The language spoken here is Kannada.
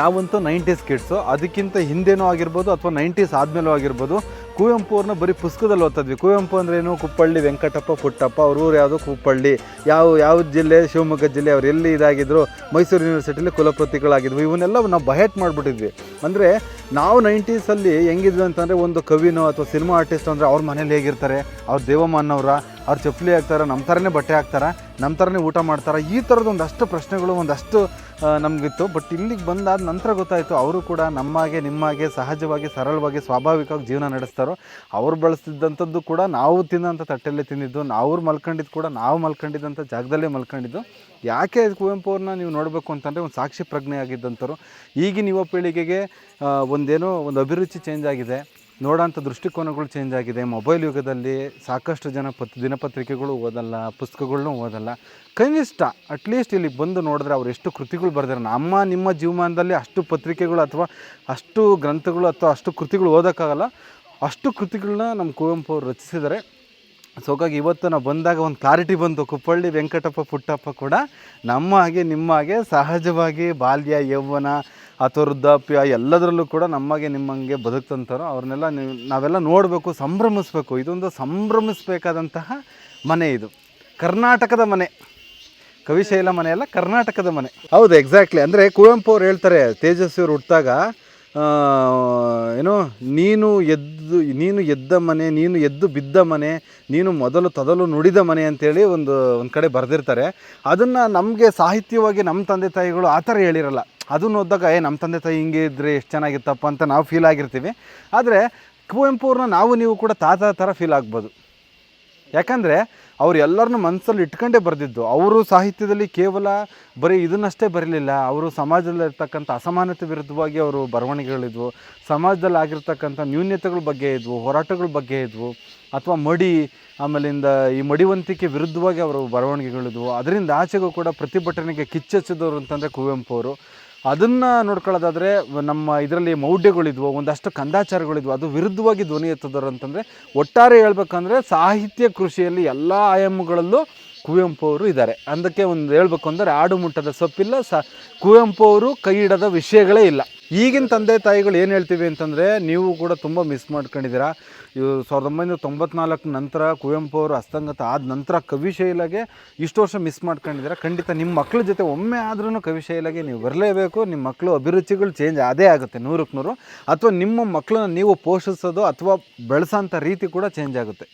ನಾವಂತೂ ನೈಂಟೀಸ್ ಕಿಡ್ಸು ಅದಕ್ಕಿಂತ ಹಿಂದೆನೂ ಆಗಿರ್ಬೋದು ಅಥವಾ ನೈಂಟೀಸ್ ಆದಮೇಲೂ ಆಗಿರ್ಬೋದು, ಕುವೆಂಪು ಅವ್ರನ್ನ ಬರೀ ಪುಸ್ತಕದಲ್ಲಿ ಓದ್ತಿದ್ವಿ ಕುವೆಂಪು ಏನು? ಕುಪ್ಪಳ್ಳಿ, ವೆಂಕಟಪ್ಪ, ಪುಟ್ಟಪ್ಪ ಅವ್ರ ಊರು ಯಾವುದು ಕುಪ್ಪಳ್ಳಿ. ಯಾವ ಯಾವ ಜಿಲ್ಲೆ? ಶಿವಮೊಗ್ಗ ಜಿಲ್ಲೆ, ಅವ್ರು ಎಲ್ಲಿ ಇದಾಗಿದ್ರು? ಮೈಸೂರು ಯೂನಿವರ್ಸಿಟಿಲಿ ಕುಲಪತಿಗಳಾಗಿದ್ವು. ಇವನ್ನೆಲ್ಲ ನಾವು ಬಯಟ್ ಮಾಡಿಬಿಟ್ಟಿದ್ವಿ. ಅಂದರೆ ನಾವು ನೈಂಟೀಸಲ್ಲಿ ಹೆಂಗಿದ್ವಿ ಅಂತಂದರೆ, ಒಂದು ಕವಿನೋ ಅಥವಾ ಸಿನಿಮಾ ಆರ್ಟಿಸ್ಟ್ ಅಂದರೆ ಅವ್ರ ಮನೇಲಿ ಹೇಗಿರ್ತಾರೆ? ಅವ್ರ ದೇವಮಾನವ್ರ ಅವ್ರು ಚಪ್ಪಲಿ ಹಾಕ್ತಾರೆ ನಮ್ಮ ಥರನೇ ಬಟ್ಟೆ ಹಾಕ್ತಾರೆ ನಮ್ಮ ಥರನೇ ಊಟ ಮಾಡ್ತಾರೆ, ಈ ಥರದ ಒಂದಷ್ಟು ಪ್ರಶ್ನೆಗಳು, ಒಂದಷ್ಟು ನಮಗಿತ್ತು. ಬಟ್ ಇಲ್ಲಿಗೆ ಬಂದಾದ ನಂತರ ಗೊತ್ತಾಯಿತು, ಅವರು ಕೂಡ ನಮ್ಮಾಗೆ, ನಿಮ್ಮಾಗೆ ಸಹಜವಾಗಿ, ಸರಳವಾಗಿ, ಸ್ವಾಭಾವಿಕವಾಗಿ ಜೀವನ ನಡೆಸ್ತಾರೋ, ಅವ್ರು ಬಳಸ್ತಿದ್ದಂಥದ್ದು ಕೂಡ ನಾವು ತಿನ್ನೋಂಥ ತಟ್ಟೆಲ್ಲೇ ತಿಂದಿದ್ದು ನಾವು ಮಲ್ಕೊಂಡಿದ್ದು ಕೂಡ ನಾವು ಮಲ್ಕೊಂಡಿದ್ದಂಥ ಜಾಗದಲ್ಲೇ ಮಲ್ಕೊಂಡಿದ್ದು. ಯಾಕೆ ಕುವೆಂಪು ಅವ್ರನ್ನ ನೀವು ನೋಡಬೇಕು ಅಂತಂದರೆ, ಒಂದು ಸಾಕ್ಷಿ ಪ್ರಜ್ಞೆ ಆಗಿದ್ದಂಥವ್ರು ಈಗಿನ ಯುವ ಪೀಳಿಗೆಗೆ ಒಂದೇನೋ, ಒಂದು ಅಭಿರುಚಿ ಚೇಂಜ್ ಆಗಿದೆ. ನೋಡೋಂಥ ದೃಷ್ಟಿಕೋನಗಳು ಚೇಂಜ್ ಆಗಿದೆ. ಮೊಬೈಲ್ ಯುಗದಲ್ಲಿ ಸಾಕಷ್ಟು ಜನ ಪತ್ ದಿನಪತ್ರಿಕೆಗಳು ಓದಲ್ಲ, ಪುಸ್ತಕಗಳ್ನೂ ಓದಲ್ಲ. ಕನಿಷ್ಠ ಅಟ್ಲೀಸ್ಟ್ ಇಲ್ಲಿ ಬಂದು ನೋಡಿದ್ರೆ ಅವ್ರು ಎಷ್ಟು ಕೃತಿಗಳು ಬರೆದಾರೆ ನಮ್ಮ, ನಿಮ್ಮ ಜೀವಮಾನದಲ್ಲಿ ಅಷ್ಟು ಪತ್ರಿಕೆಗಳು ಅಥವಾ ಅಷ್ಟು ಗ್ರಂಥಗಳು ಅಥವಾ ಅಷ್ಟು ಕೃತಿಗಳು ಓದೋಕ್ಕಾಗಲ್ಲ. ಅಷ್ಟು ಕೃತಿಗಳನ್ನ ನಮ್ಮ ಕುವೆಂಪು ಅವರು ರಚಿಸಿದ್ದಾರೆ. ಸೊ ಹಾಗಾಗಿ ಇವತ್ತು ನಾವು ಬಂದಾಗ ಒಂದು ಕ್ಲಾರಿಟಿ ಬಂತು. ಕುಪ್ಪಳ್ಳಿ ವೆಂಕಟಪ್ಪ ಪುಟ್ಟಪ್ಪ ಕೂಡ ನಮ್ಮ ಹಾಗೆ ನಿಮ್ಮ ಹಾಗೆ ಸಹಜವಾಗಿ ಬಾಲ್ಯ, ಯೌವನ ಅಥವಾ ವೃದ್ಧಾಪ್ಯ ಎಲ್ಲದರಲ್ಲೂ ಕೂಡ ನಮಗೆ ನಿಮ್ಮಂಗೆ ಬದುಕ್ತಂತಾರೋ ಅವ್ರನ್ನೆಲ್ಲ ನೀವು ನಾವೆಲ್ಲ ನೋಡಬೇಕು, ಸಂಭ್ರಮಿಸ್ಬೇಕು. ಇದೊಂದು ಸಂಭ್ರಮಿಸಬೇಕಾದಂತಹ ಮನೆ ಇದು. ಕರ್ನಾಟಕದ ಮನೆ. ಕವಿಶೈಲ ಮನೆ ಅಲ್ಲ, ಕರ್ನಾಟಕದ ಮನೆ. ಹೌದು ಎಕ್ಸಾಕ್ಟ್ಲಿ ಅಂದರೆ ಕುವೆಂಪು ಅವ್ರು ಹೇಳ್ತಾರೆ, ತೇಜಸ್ವಿ ಅವ್ರು ಹುಟ್ಟಿದಾಗ ಏನು, ನೀನು ಎದ್ದು, ನೀನು ಎದ್ದ ಮನೆ, ನೀನು ಎದ್ದು ಬಿದ್ದ ಮನೆ, ನೀನು ಮೊದಲು ತೊದಲು ನುಡಿದ ಮನೆ ಅಂತೇಳಿ ಒಂದು ಒಂದು ಕಡೆ ಬರೆದಿರ್ತಾರೆ. ಅದನ್ನು ನಮಗೆ ಸಾಹಿತ್ಯವಾಗಿ ನಮ್ಮ ತಂದೆ ತಾಯಿಗಳು ಆ ಥರ ಹೇಳಿರಲ್ಲ. ಅದನ್ನು ಓದಿದಾಗ ಏ ನಮ್ಮ ತಂದೆ ತಾಯಿ ಹಿಂಗೆ ಇದ್ದರೆ ಎಷ್ಟು ಚೆನ್ನಾಗಿತ್ತಪ್ಪ ಅಂತ ನಾವು ಫೀಲ್ ಆಗಿರ್ತೀವಿ. ಆದರೆ, ಕುವೆಂಪು ಅವ್ರನ್ನ ನಾವು, ನೀವು ಕೂಡ ತಾತ ಥರ ಫೀಲ್ ಆಗ್ಬೋದು. ಯಾಕಂದರೆ, ಅವ್ರು ಎಲ್ಲರನ್ನೂ ಮನಸ್ಸಲ್ಲಿ ಇಟ್ಕೊಂಡೇ ಬರೆದಿದ್ದು. ಅವರು ಸಾಹಿತ್ಯದಲ್ಲಿ ಕೇವಲ ಬರೀ ಇದನ್ನಷ್ಟೇ ಬರಲಿಲ್ಲ. ಅವರು ಸಮಾಜದಲ್ಲಿರ್ತಕ್ಕಂಥ ಅಸಮಾನತೆ ವಿರುದ್ಧವಾಗಿ ಅವರು ಬರವಣಿಗೆಗಳಿದ್ವು. ಸಮಾಜದಲ್ಲಿ ಆಗಿರ್ತಕ್ಕಂಥ ನ್ಯೂನ್ಯತೆಗಳ ಬಗ್ಗೆ ಇದ್ವು, ಹೋರಾಟಗಳ ಬಗ್ಗೆ ಇದ್ವು. ಅಥವಾ ಮಡಿ, ಆಮೇಲಿಂದ ಈ ಮಡಿವಂತಿಕೆ ವಿರುದ್ಧವಾಗಿ ಅವರು ಬರವಣಿಗೆಗಳಿದ್ವು. ಅದರಿಂದ ಆಚೆಗೂ ಕೂಡ ಪ್ರತಿಭಟನೆಗೆ ಕಿಚ್ಚೆಚ್ಚಿದವರು ಅಂತಂದರೆ ಕುವೆಂಪು ಅವರು. ಅದನ್ನು ನೋಡ್ಕೊಳ್ಳೋದಾದರೆ, ನಮ್ಮ ಇದರಲ್ಲಿ ಮೌಢ್ಯಗಳಿದ್ವು, ಒಂದಷ್ಟು ಕಂದಾಚಾರಗಳಿದ್ವು, ಅದು ವಿರುದ್ಧವಾಗಿ ಧ್ವನಿ ಎತ್ತಿದವರು ಅಂತಂದರೆ ಒಟ್ಟಾರೆ ಹೇಳ್ಬೇಕಂದ್ರೆ ಸಾಹಿತ್ಯ ಕೃಷಿಯಲ್ಲಿ ಎಲ್ಲ ಆಯಾಮಗಳಲ್ಲೂ ಕುವೆಂಪು ಅವರು ಇದ್ದಾರೆ. ಅದಕ್ಕೆ ಒಂದು ಹೇಳ್ಬೇಕು ಅಂದರೆ ಆಡು ಮುಟ್ಟದ ಸೊಪ್ಪಿಲ್ಲ, ಸ ಕುವೆಂಪು ಅವರು ಕೈ ಇಡದ ವಿಷಯಗಳೇ ಇಲ್ಲ. ಈಗಿನ ತಂದೆ ತಾಯಿಗಳು ಏನು ಹೇಳ್ತೀವಿ ಅಂತಂದರೆ ನೀವು ಕೂಡ ತುಂಬ ಮಿಸ್ ಮಾಡ್ಕೊಂಡಿದ್ದೀರಾ. ಇವು ಸಾವಿರದ ಒಂಬೈನೂರ ತೊಂಬತ್ನಾಲ್ಕು ನಂತರ ಕುವೆಂಪು ಅವರು ಅಸ್ತಂಗತ ಆದ ನಂತರ ಕವಿಶೈಲಗೆ ಇಷ್ಟು ವರ್ಷ ಮಿಸ್ ಮಾಡ್ಕೊಂಡಿದ್ದೀರಾ. ಖಂಡಿತ ನಿಮ್ಮ ಮಕ್ಕಳ ಜೊತೆ ಒಮ್ಮೆ ಆದ್ರೂ ಕವಿಶೈಲಗೆ ನೀವು ಬರಲೇಬೇಕು. ನಿಮ್ಮ ಮಕ್ಕಳು ಅಭಿರುಚಿಗಳು ಚೇಂಜ್ ಅದೇ ಆಗುತ್ತೆ ನೂರಕ್ಕೆ ನೂರು. ಅಥವಾ ನಿಮ್ಮ ಮಕ್ಕಳನ್ನ ನೀವು ಪೋಷಿಸೋದು ಅಥವಾ ಬೆಳೆಸೋಂಥ ರೀತಿ ಕೂಡ ಚೇಂಜ್ ಆಗುತ್ತೆ.